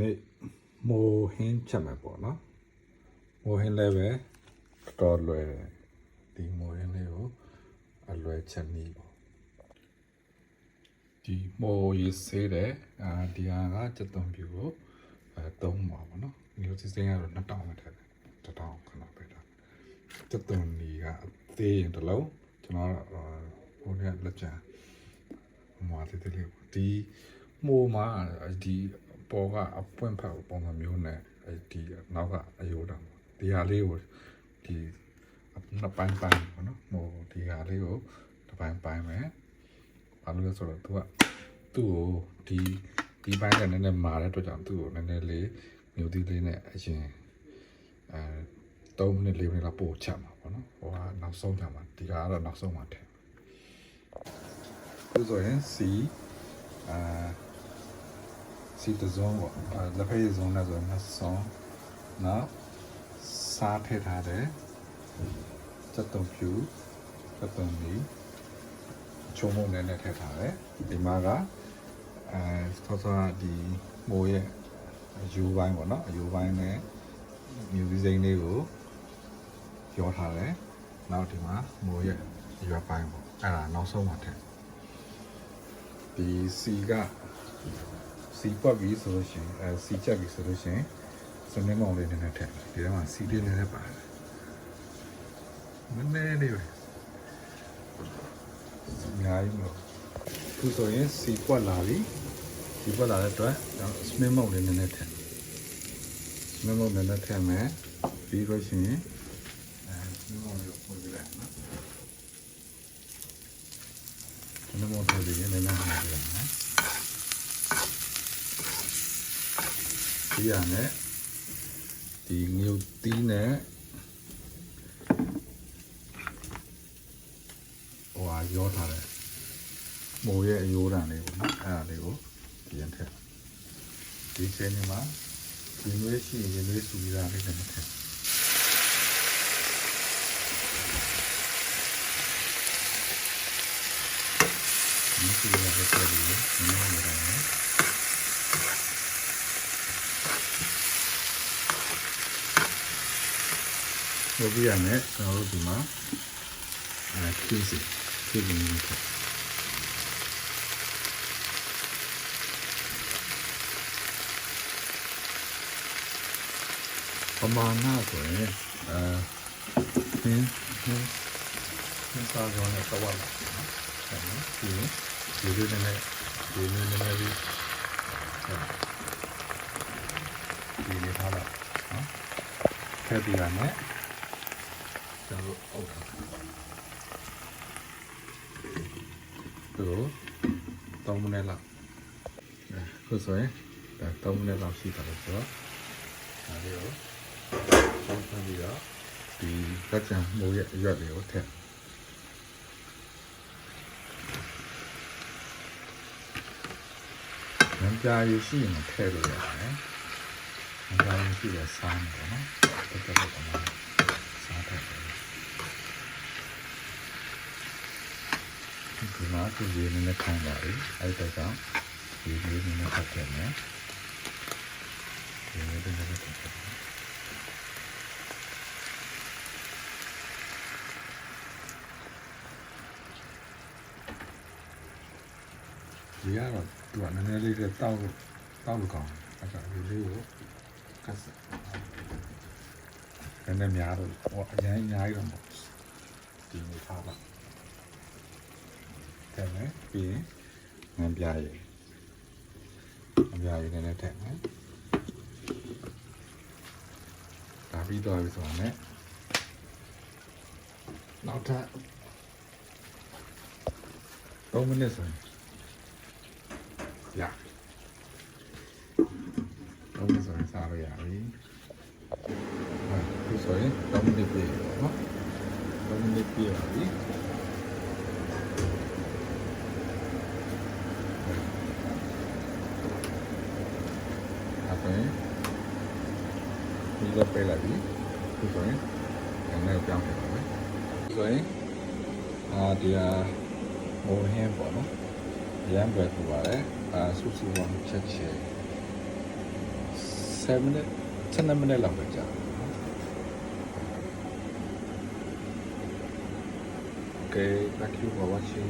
နေ့မိုးဟင်းချက်မှာပေါ့နော်မိုးဟင်းလည်းပဲတော်တော်လွယ်တယ်ဒီမိုးဟင်းလေးကိုအလွယ်ချက်နည်းပေါ့ဒီမိုးရေးစေးတယ်အာဒီဟာကစက်သွန်ပြူကိုအဲသုံးပါပေါ့နော်မျိုးစစ်စင်းကတော့2000ပဲထည့်တယ်1000ခဏပဲတာစက်သွန်ဒီကအသေးရင်တစ်လုံးကျွန်တော်ဟိုနေ့လက်ချာဟိုမှာတည်းတည်းလေးပေါ့ဒီမိုးမှာဒီ ပေါ်ကအပွင့်ဖက်ပုံစံမျိုးနဲ့အဲဒီနောက်ကအယိုးတောင်ဒီဟာလေးကိုဒီနှစ်ပိုင်းပိုင်းပေါ့နော်ဟိုဒီဟာလေးကိုတစ်ပိုင်းပိုင်းမယ်ဘာလို့လဲဆိုတော့သူကသူ့ကိုဒီဒီပိုင်းကနည်းနည်းမာတဲ့အတွက်ကြောင့်သူ့ကိုနည်းနည်းလေးမျိုးသီးလေးနဲ့အရင်အဲ3မိနစ်4မိနစ်လောက်ပို့ချက်မှာပေါ့နော်ဟိုကနောက်ဆုံးချက်မှာဒီကတော့နောက်ဆုံးမှာထည့်ဆိုရင်စီအာ စီတစုံပေါ့အဲလက်ဖက်ရည်စုံနဲ့ဆိုရင်နှစ်စုံနောက်စားထည့်ထားတယ်စက်တုံဖြူစက်တုံမီချုံမုံနဲ့နဲ့ထည့်ထားတယ်ဒီမှာကအဲဆောဆောဒီမိုးရဲ့အယူပိုင်းပေါ့နော်အယူပိုင်းနဲ့မြူစည်းစိမ်းလေးကိုပြောထားတယ်နောက်ဒီမှာမိုးရဲ့ရွက်ပိုင်းပေါ့အဲ့ဒါနောက်ဆုံးမှာထည့်ဒီစီက စီပွက်ပြီဆိုလို့ရှိရင်အဲစီချက်ပြီဆိုလို့ရှိရင်စနေမောင်လေးနည်းနည်းထည့်ဒီထဲမှာစီလေးနည်းနည်းပါတယ်နည်းနည်းလေးပဲအများကြီးမလို့ခုဆိုရင်စီပွက်လာပြီစီပွက်လာတဲ့အတွက်စနေမောင်လေးနည်းနည်းထည့်စနေမောင်နည်းနည်းထည့်မယ်ပြီးလို့ရှိရင်အဲစနေမောင်လေးကိုပို့ပြလိုက်နော်စနေမောင်ပို့ပြီးနည်းနည်းထည့် လိုက်နော်ဒီရနဲ့ဒီငုတ်တီးနဲ့ဟိုဟာရောထားတယ်မိုးရဲ့အယိုးတန်လေးပေါ့နော်အဲ့ဒါလေးကိုပြန်ထည့်ဒီချိန်นี้မှာဒီနွေးရှိရင်ဒီနွေးစူပြီးသားလေးနဲ့ထည့်ဒီစူပြီးသားလေးထည့်ပြီး နည်းနည်းနေတယ်ဟိုပြရမယ်ကျွန်တော်တို့ဒီမှာအဲခင်းစီခင်းနေတယ်ပမာဏဆိုရင်အဲခင်းခင်းခင်းစားကြတဲ့တော့လာနော်အဲဒီဒီလိုနည်းနည်းဒီနည်းနည်းလေးဒီလေးထားလိုက်နော်ထည့်ပြရမယ် ကျွန်တော်အုပ်ထားသူတောင်းမနေလားခုဆိုရင်ဒါတောင်းမနေလောက်ရှိတာလို့ဆိုတော့ဒါလေးကိုတောင်းထားပြီးတော့ဒီကကြံမိုးရဲ့အရွက်တွေကိုထည့်ငန်းပြားရရှိရင်ထည့်လို့ရတယ်ငန်းပြားရရှိရစားနေတယ်နော်တက်တက်တက်တက်စားထည့်တယ် ဒီမှာသူရေနည်းနည်းခံပါပြီအဲ့ဒါကြောင့်ဒီလေးနည်းနည်းဖတ်ခဲ့မယ်ဒီလေးနည်းနည်းဖတ်ခဲ့မယ်ဒီကတော့သူကနည်းနည်းလေးတောက်တောက်လို့ကောင်းတယ်အဲ့ဒါဒီလေးကိုကတ်စနည်းနည်းများတော့ဟောအရင်အများကြီးတော့မဟုတ်ဒီနေ့ထားပါ ထည့်မယ်ပြီးရင်ငန်းပြားရည်ငန်းပြားရည်နည်းနည်းထည့်မယ်ဒါပြီးတော့ပြီဆိုတော့ ਨੇ နောက်ထပ်3မိနစ်ဆိုရင်ရ3မိနစ်ဆိုရင်စားလို့ရပြီဟုတ်ဆိုရင်3မိနစ်ပြည့်ပြီနော်3မိနစ်ပြည့်ပါပြီ ဆိုရင်ဒီလိုပေးလိုက်ပြီဒီဆိုရင်ငါ့ကိုပြောင်းပြပါမယ်ဒီဆိုရင်အာဒီဟာမိုးဟင်းပေါ့နော်ရမ်းပဲပူပါတယ်အာဆူဆူဝမ်ချက်ချေ7 minute 7 minute လောက်ပဲကြာတယ်နော် Okay thank you for watching